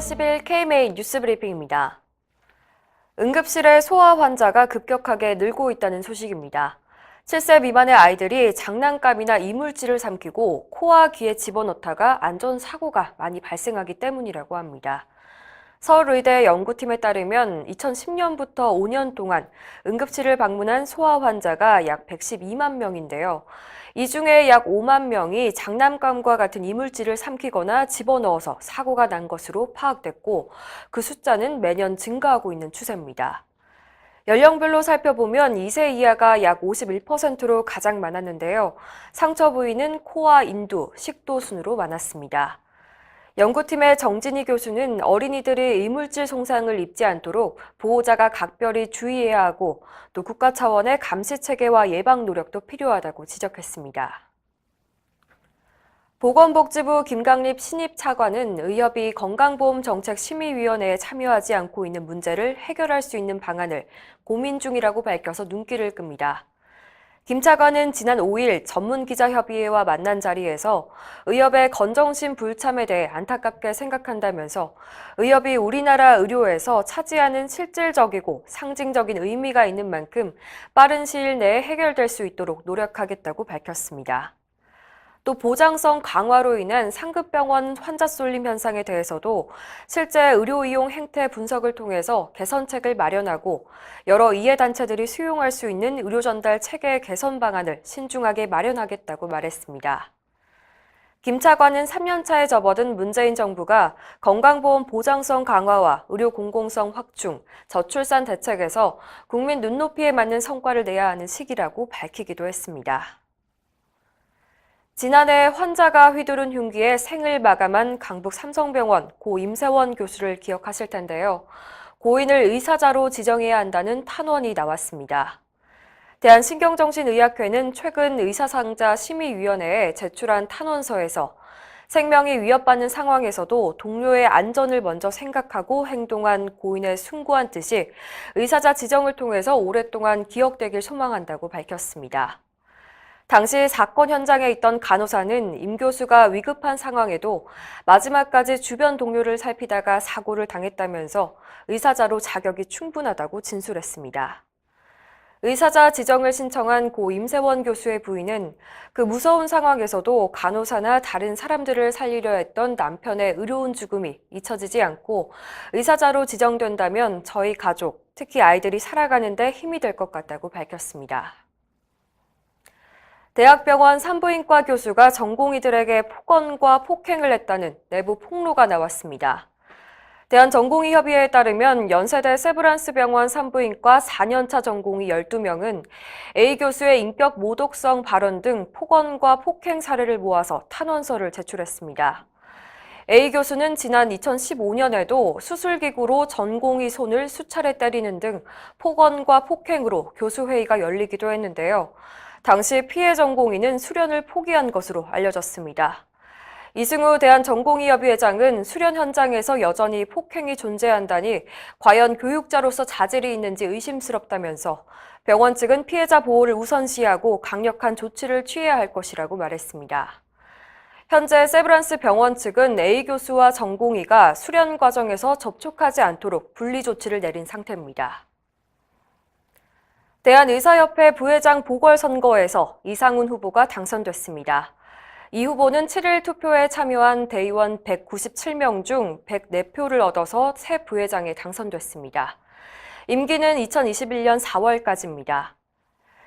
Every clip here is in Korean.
10일 KMA 뉴스 브리핑입니다. 응급실의 소아 환자가 급격하게 늘고 있다는 소식입니다. 7세 미만의 아이들이 장난감이나 이물질을 삼키고 코와 귀에 집어넣다가 안전사고가 많이 발생하기 때문이라고 합니다. 서울의대 연구팀에 따르면 2010년부터 5년 동안 응급실을 방문한 소아 환자가 약 112만 명인데요. 이 중에 약 5만 명이 장난감과 같은 이물질을 삼키거나 집어넣어서 사고가 난 것으로 파악됐고 그 숫자는 매년 증가하고 있는 추세입니다. 연령별로 살펴보면 2세 이하가 약 51%로 가장 많았는데요. 상처 부위는 코와 인두, 식도 순으로 많았습니다. 연구팀의 정진희 교수는 어린이들이 이물질 손상을 입지 않도록 보호자가 각별히 주의해야 하고 또 국가 차원의 감시 체계와 예방 노력도 필요하다고 지적했습니다. 보건복지부 김강립 신입 차관은 의협이 건강보험 정책 심의위원회에 참여하지 않고 있는 문제를 해결할 수 있는 방안을 고민 중이라고 밝혀서 눈길을 끕니다. 김 차관은 지난 5일 전문기자협의회와 만난 자리에서 의협의 건정심 불참에 대해 안타깝게 생각한다면서 의협이 우리나라 의료에서 차지하는 실질적이고 상징적인 의미가 있는 만큼 빠른 시일 내에 해결될 수 있도록 노력하겠다고 밝혔습니다. 또 보장성 강화로 인한 상급병원 환자 쏠림 현상에 대해서도 실제 의료 이용 행태 분석을 통해서 개선책을 마련하고 여러 이해단체들이 수용할 수 있는 의료 전달 체계 개선 방안을 신중하게 마련하겠다고 말했습니다. 김 차관은 3년차에 접어든 문재인 정부가 건강보험 보장성 강화와 의료 공공성 확충, 저출산 대책에서 국민 눈높이에 맞는 성과를 내야 하는 시기라고 밝히기도 했습니다. 지난해 환자가 휘두른 흉기에 생을 마감한 강북 삼성병원 고 임세원 교수를 기억하실 텐데요. 고인을 의사자로 지정해야 한다는 탄원이 나왔습니다. 대한신경정신의학회는 최근 의사상자 심의위원회에 제출한 탄원서에서 생명이 위협받는 상황에서도 동료의 안전을 먼저 생각하고 행동한 고인의 숭고한 뜻이 의사자 지정을 통해서 오랫동안 기억되길 소망한다고 밝혔습니다. 당시 사건 현장에 있던 간호사는 임 교수가 위급한 상황에도 마지막까지 주변 동료를 살피다가 사고를 당했다면서 의사자로 자격이 충분하다고 진술했습니다. 의사자 지정을 신청한 고 임세원 교수의 부인은 그 무서운 상황에서도 간호사나 다른 사람들을 살리려 했던 남편의 의로운 죽음이 잊혀지지 않고 의사자로 지정된다면 저희 가족, 특히 아이들이 살아가는데 힘이 될 것 같다고 밝혔습니다. 대학병원 산부인과 교수가 전공의들에게 폭언과 폭행을 했다는 내부 폭로가 나왔습니다. 대한전공의협의회에 따르면 연세대 세브란스 병원 산부인과 4년차 전공의 12명은 A 교수의 인격 모독성 발언 등 폭언과 폭행 사례를 모아서 탄원서를 제출했습니다. A 교수는 지난 2015년에도 수술기구로 전공의 손을 수차례 때리는 등 폭언과 폭행으로 교수회의가 열리기도 했는데요. 당시 피해 전공의는 수련을 포기한 것으로 알려졌습니다. 이승우 대한전공의협의회장은 수련 현장에서 여전히 폭행이 존재한다니 과연 교육자로서 자질이 있는지 의심스럽다면서 병원 측은 피해자 보호를 우선시하고 강력한 조치를 취해야 할 것이라고 말했습니다. 현재 세브란스 병원 측은 A 교수와 전공의가 수련 과정에서 접촉하지 않도록 분리 조치를 내린 상태입니다. 대한의사협회 부회장 보궐선거에서 이상훈 후보가 당선됐습니다. 이 후보는 7일 투표에 참여한 대의원 197명 중 104표를 얻어서 새 부회장에 당선됐습니다. 임기는 2021년 4월까지입니다.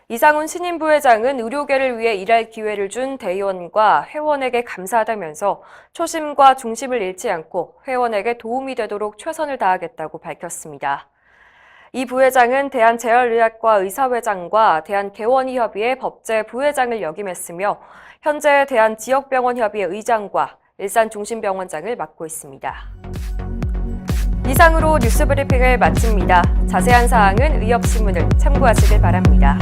이상훈 신임 부회장은 의료계를 위해 일할 기회를 준 대의원과 회원에게 감사하다면서 초심과 중심을 잃지 않고 회원에게 도움이 되도록 최선을 다하겠다고 밝혔습니다. 이 부회장은 대한재활의학과 의사회장과 대한개원의협의회 법제 부회장을 역임했으며 현재 대한지역병원협의회 의장과 일산중심병원장을 맡고 있습니다. 이상으로 뉴스 브리핑을 마칩니다. 자세한 사항은 의협신문을 참고하시길 바랍니다.